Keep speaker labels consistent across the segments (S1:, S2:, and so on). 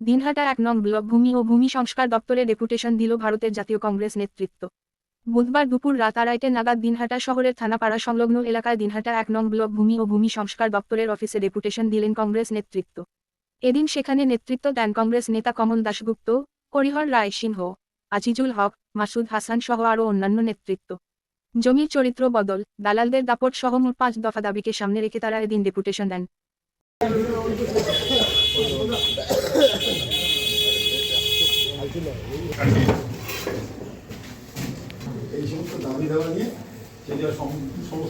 S1: দিনহাটা এক নং ব্লক ভূমি ও ভূমি সংস্কার দপ্তরে ডেপুটেশন দিল ভারতের জাতীয় কংগ্রেস নেতৃত্ব। বুধবার দুপুর রাত আড়াইটে নাগাদ দিনহাটা শহরের থানাপাড়া সংলগ্ন এলাকায় দিনহাটা এক নং ব্লক ভূমি ও ভূমি সংস্কার দপ্তরের অফিসে ডেপুটেশন দিলেন কংগ্রেস নেতৃত্ব। এদিন সেখানে নেতৃত্ব দেন কংগ্রেস নেতা কমল দাশগুপ্ত হরিহর রায় সিংহ, আজিজুল হক, মাসুদ হাসান সহ আরও অন্যান্য নেতৃত্ব। জমির চরিত্র বদল, দালালদের দাপট সহ মোট পাঁচ দফা দাবিকে সামনে রেখে তারা এদিন ডেপুটেশন দেন
S2: এই সমস্ত দাবি দেওয়া নিয়ে সেটা সম-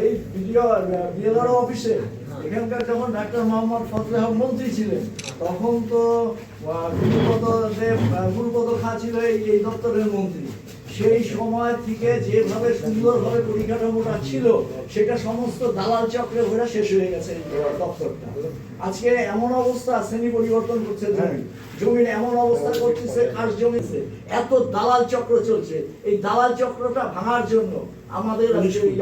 S2: এই
S3: বিএলআর অফিসে, এখানকার যখন ডাক্তার মোহাম্মদ ফজলে হক মন্ত্রী ছিলেন, তখন তো গুরুপদ যে গুরুপদ খা ছিল এই দপ্তরের মন্ত্রী। সেই সময় থেকে যেভাবে সুন্দরভাবে পরিকাঠামোটা ছিল সেটা সমস্ত দালাল চক্রে ঘোরা শেষ হয়ে গেছে দপ্তরটা। আজকে এমন অবস্থা শ্রেণি পরিবর্তন করছে জমি জমির এমন অবস্থা করতেছে খাস জমিতে এত দালাল চক্র চলছে। এই দালাল চক্রটা ভাঙার জন্য আমাদের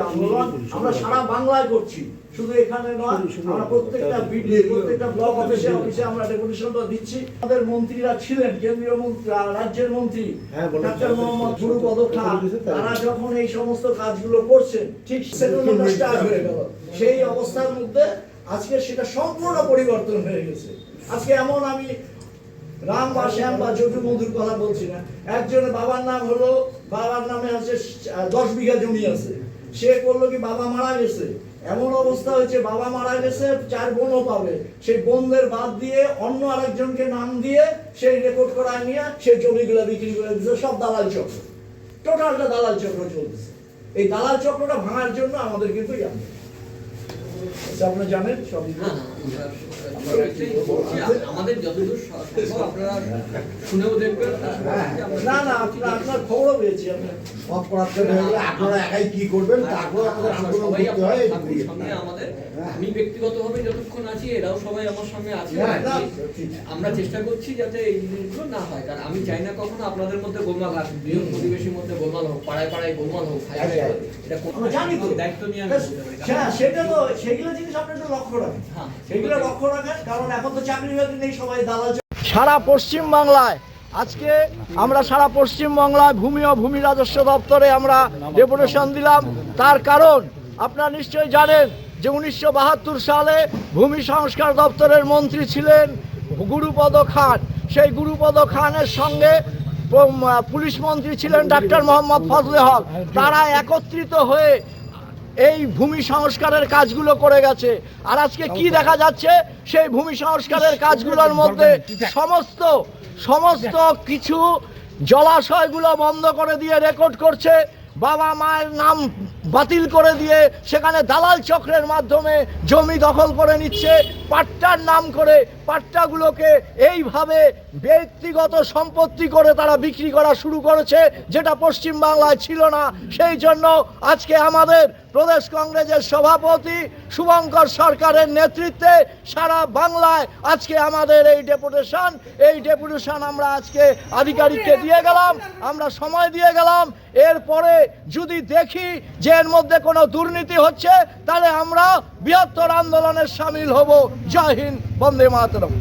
S3: আন্দোলন আমরা সারা বাংলায় করছি। শুধু এখানে নয় আমরা প্রত্যেকটা বিডি প্রত্যেকটা ব্লক অফিসে অফিসে আমরা ডেপুটেশনটা দিচ্ছি। আমাদের মন্ত্রীরা ছিলেন কেন্দ্রীয় মন্ত্রী রাজ্যের মন্ত্রী ডাক্তার মোহাম্মদ গুরুপদ তারা যখন এই সমস্ত কাজগুলো করছেন ঠিক হয়ে গেল। সেই অবস্থার মধ্যে আজকে সেটা সম্পূর্ণ পরিবর্তন হয়ে গেছে। আজকে এমন আমি রাম বা শ্যাম বা যদু মধুর কথা বলছি না। একজনের বাবার নাম হলো বাবার নামে আছে দশ বিঘা জমি আছে। সে করল কি বাবা মারা গেছে? এমন অবস্থা হয়েছে বাবা মারা গেছে চার বোনও পাবে। সেই বোনদের বাদ দিয়ে অন্য আরেকজনকে নাম দিয়ে সেই রেকর্ড করা নিয়ে সেই জমিগুলো বিক্রি করে দিচ্ছে সব দালাল চক্র। টোটালটা দালাল চক্র চলতেছে। এই দালাল চক্রটা ভাঙার জন্য আমাদের কিন্তু। আচ্ছা, আপনারা জানেন সব
S4: না, না, আমরা আমাদের যতদূর আপনারা শুনেও দেখবেন
S3: না না আপনার আপনার খবরও পেয়েছি
S2: সব প্রার্থী আপনারা একাই কি করবেন তারপর আমাদের আন্দোলন করতে হয়
S4: আপনারা
S2: এটুকুই।
S4: থাকুন সঙ্গে আমাদের আমি ব্যক্তিগতভাবে যতক্ষণ আছি এরাও সবাই আমার সঙ্গে আছে।
S2: হ্যাঁ,
S4: আমরা চেষ্টা করছি যাতে এই জিনিসগুলো না হয় কারণ আমি চাই না কখনো আপনাদের মধ্যে গোলমাল আসুক বৃহৎ পরিবেশের মধ্যে গোলমাল হোক পাড়ায় পাড়ায় গোলমাল হোক হাই হাই এটা
S3: জানি তো।
S4: দায়িত্ব নিয়ে।
S3: হ্যাঁ সেটা তো জিনিস একটু লক্ষ্য রাখেন।
S4: হ্যাঁ।
S3: সেগুলো লক্ষ্য রাখেন কারণ এখন তো চাকরি বাকরি নেই সবাই দালাল
S5: সারা পশ্চিম বাংলায় আজকে আমরা সারা পশ্চিম বাংলায় ভূমি ও ভূমি রাজস্ব দপ্তরে আমরা ডেপুটেশন দিলাম। তার কারণ আপনারা নিশ্চয়ই জানেন যে উনিশশো বাহাত্তর সালে ভূমি সংস্কার দপ্তরের মন্ত্রী ছিলেন গুরুপদ খান। সেই গুরুপদ খানের সঙ্গে পুলিশ মন্ত্রী ছিলেন ডাক্তার মোহাম্মদ ফজলে হক। তারা একত্রিত হয়ে এই ভূমি সংস্কারের কাজগুলো করে গেছে। আর আজকে কি দেখা যাচ্ছে? সেই ভূমি সংস্কারের কাজগুলোর মধ্যে সমস্ত সমস্ত কিছু জলাশয়গুলো বন্ধ করে দিয়ে রেকর্ড করছে। বাবা মায়ের নাম বাতিল করে দিয়ে সেখানে দালাল চক্রের মাধ্যমে জমি দখল করে নিচ্ছে। পাট্টার নাম করে পাট্টাগুলোকে এইভাবে ব্যক্তিগত সম্পত্তি করে তারা বিক্রি করা শুরু করেছে যেটা পশ্চিম বাংলায় ছিল না। সেই জন্য আজকে আমাদের প্রদেশ কংগ্রেসের সভাপতি শুভঙ্কর সরকারের নেতৃত্বে সারা বাংলায় আজকে আমাদের এই ডেপুটেশন। এই ডেপুটেশন আমরা আজকে আধিকারিককে দিয়ে গেলাম, আমরা সময় দিয়ে গেলাম। এরপরে যদি দেখি যে এর মধ্যে কোনো দুর্নীতি হচ্ছে, তাহলে আমরা বৃহত্তর আন্দোলনের সামিল হব। জয় হিন্দ, বন্দে মাতরম।